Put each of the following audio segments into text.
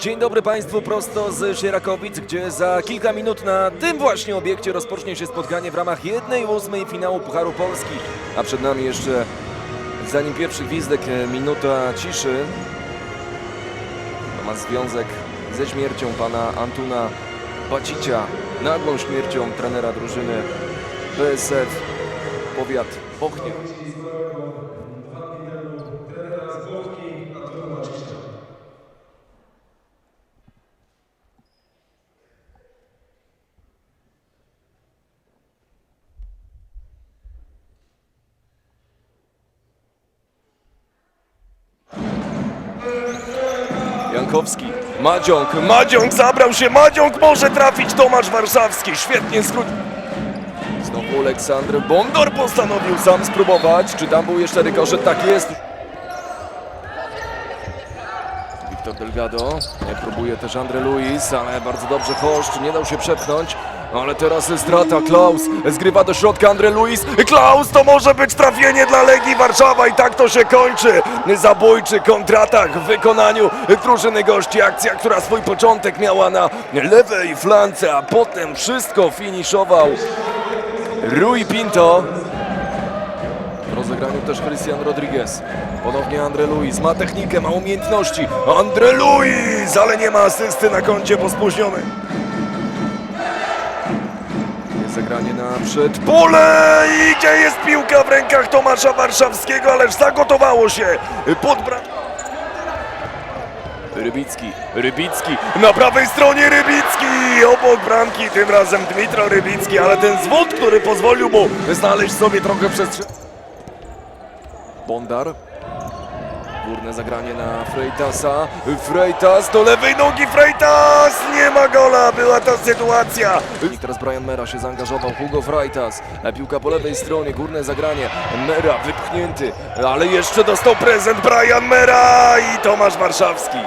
Dzień dobry Państwu prosto z Sierakowic, gdzie za kilka minut na tym właśnie obiekcie rozpocznie się spotkanie w ramach jednej ósmej finału Pucharu Polski. A przed nami jeszcze, zanim pierwszy gwizdek, e, minuta ciszy. To ma związek ze śmiercią pana Antuna Bacicia, nagłą śmiercią trenera drużyny BSF Powiat Bochnia. Jankowski, Madziąg, Madziąg zabrał się, Madziąg może trafić, Tomasz Warszawski, świetnie skrócił. Znowu Aleksander Bondor postanowił sam spróbować, czy tam był jeszcze rykoszet, tak jest. Wiktor Delgado, próbuje też Andre Luis, ale bardzo dobrze Hoszcz, nie dał się przepchnąć. Ale teraz strata, Klaus zgrywa do środka Andre Luis. Klaus to może być trafienie dla Legii Warszawa i tak to się kończy. Zabójczy kontratak w wykonaniu drużyny gości. Akcja, która swój początek miała na lewej flance, a potem wszystko finiszował Rui Pinto. W rozegraniu też Christian Rodriguez. Ponownie Andre Luis. Ma technikę, ma umiejętności. Andre Luis, ale nie ma asysty na koncie, bo spóźniony. Jest zagranie na przedpole i gdzie jest piłka w rękach Tomasza Warszawskiego, ależ zagotowało się pod bram... Rybicki, Rybicki, na prawej stronie Rybicki, obok bramki, tym razem Dmitro Rybicki, ale ten zwód, który pozwolił mu znaleźć sobie trochę przestrzeni. Bondar. Górne zagranie na Freitasa. Freitas do lewej nogi. Freitas! Nie ma gola. Była ta sytuacja. I teraz Brian Mera się zaangażował. Hugo Freitas. Piłka po lewej stronie. Górne zagranie. Mera wypchnięty. Ale jeszcze dostał prezent Brian Mera i Tomasz Warszawski.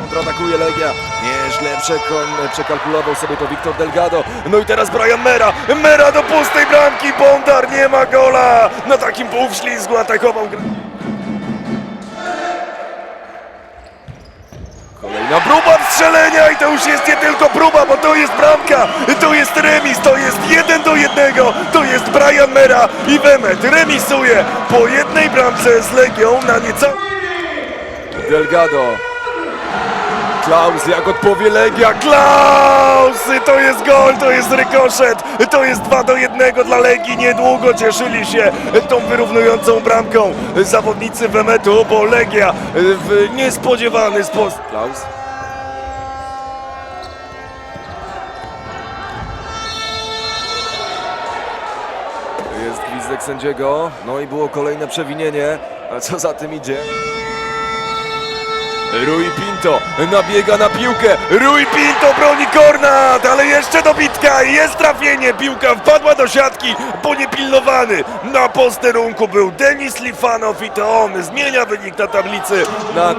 Kontratakuje Legia. Przekon, przekalkulował sobie to Wiktor Delgado. No i teraz Brian Mera. Mera do pustej bramki. Bondar nie ma gola. Na takim półwślizgu atakował. gra- Kolejna próba strzelenia i to już jest nie tylko próba, bo to jest bramka, to jest remis, to jest jeden do jednego, to jest Brian Mera i Wemet remisuje po jednej bramce z Legią na nieco... Delgado Klaus, jak odpowie Legia, Klaus! To jest gol, to jest rykoszet, to jest 2 do 1 dla Legii. Niedługo cieszyli się tą wyrównującą bramką zawodnicy Wemetu, bo Legia w niespodziewany sposób. Klaus? Jest gwizdek sędziego, no i było kolejne przewinienie, a co za tym idzie? Rui Pinto nabiega na piłkę. Rui Pinto broni Kornat, ale jeszcze dobitka i jest trafienie. Piłka wpadła do siatki, bo niepilnowany. Na posterunku był Denis Lifanow i to on zmienia wynik na tablicy. Na,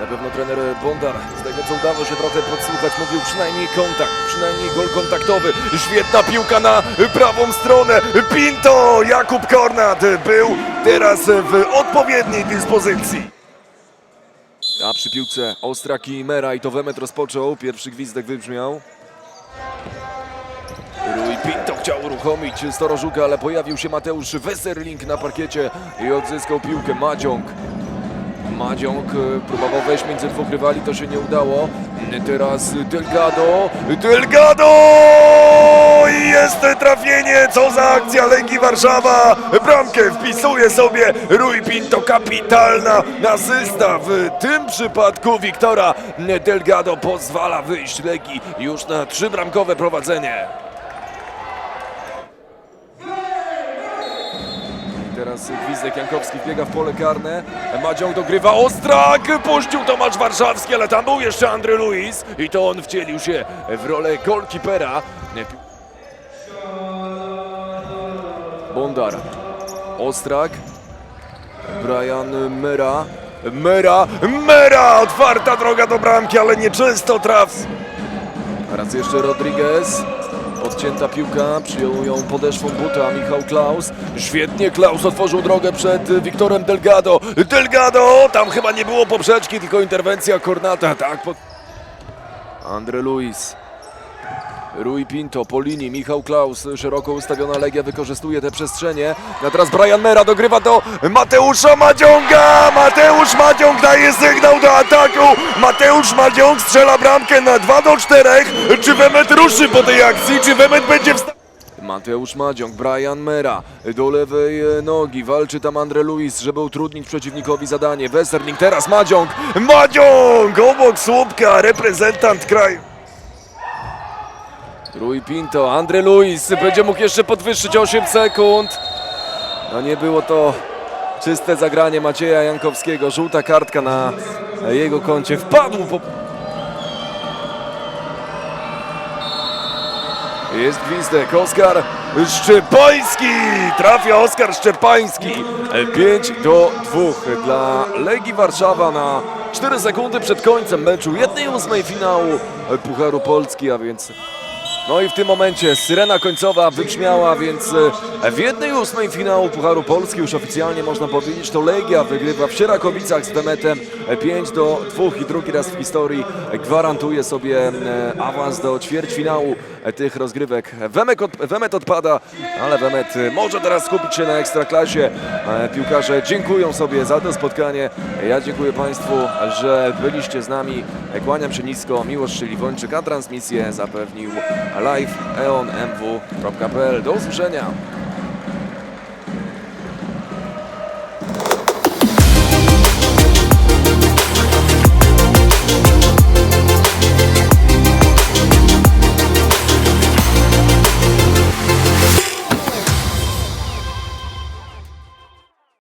na pewno trener Bondar, z tego co udało się trochę podsłuchać, mówił przynajmniej kontakt, przynajmniej gol kontaktowy. Świetna piłka na prawą stronę. Pinto, Jakub Kornat był teraz w odpowiedniej dyspozycji. A przy piłce Ostrak i Mera i to Wemet rozpoczął. Pierwszy gwizdek wybrzmiał. Rui Pinto chciał uruchomić Storożuka, ale pojawił się Mateusz Weserling na parkiecie i odzyskał piłkę Madziąg. Madziąg e, próbował wejść między dwóch rywali, to się nie udało. Teraz Delgado. Delgado! Jest trafienie! Co za akcja Legii Warszawa! Bramkę wpisuje sobie Rui Pinto. Kapitalna asysta w tym przypadku Wiktora Delgado pozwala wyjść Legii już na trzybramkowe prowadzenie. Teraz Gwizdek Jankowski wbiega w pole karne. Madziąg dogrywa Ostrak. Puścił Tomasz Warszawski, ale tam był jeszcze Andry Luis. I to on wcielił się w rolę golkipera. Bondar. Ostrak. Brian Mera. Mera. Mera! Otwarta droga do bramki, ale nieczysto traf. Raz jeszcze Rodriguez. Odcięta piłka, przyjął ją podeszwą buta Michał Klaus. Świetnie Klaus otworzył drogę przed Wiktorem Delgado. Delgado! Tam chyba nie było poprzeczki, tylko interwencja Kornata. Tak, po... Andre Luis. Rui Pinto po linii, Michał Klaus, szeroko ustawiona Legia wykorzystuje te przestrzenie. A teraz Brian Mera dogrywa do Mateusza Madziąga! Mateusz Madziąg daje sygnał do ataku! Mateusz Madziąg strzela bramkę na 2 do 4. Czy Wemet ruszy po tej akcji? Czy Wemet będzie w sta- Mateusz Madziąg, Brian Mera do lewej e, nogi, walczy tam Andre Luis, żeby utrudnić przeciwnikowi zadanie. Westerling, teraz Madziąg, Madziąg obok słupka, reprezentant kraju. Rui Pinto, Andre Luis będzie mógł jeszcze podwyższyć 8 sekund. No nie było to czyste zagranie Macieja Jankowskiego. Żółta kartka na jego koncie. Wpadł po... Jest gwizdek, Oskar Szczepański! Trafia Oskar Szczepański. 5 do 2 dla Legii Warszawa na 4 sekundy przed końcem meczu 1-8 finału Pucharu Polski, a więc no i w tym momencie syrena końcowa wybrzmiała, więc e, w jednej ósmej finału Pucharu Polski już oficjalnie można powiedzieć, to Legia wygrywa w Sierakowicach z Wemetem 5 do 2 i drugi raz w historii gwarantuje sobie e, awans do ćwierćfinału e, tych rozgrywek. Wemek od, Wemet odpada, ale Wemet e, może teraz skupić się na Ekstraklasie. E, Piłkarze dziękują sobie za to spotkanie. Ja dziękuję Państwu, że byliście z nami. E, Kłaniam się nisko, Miłosz Szyliwończyk, a transmisję zapewnił live eonmw.pl. Do usłyszenia.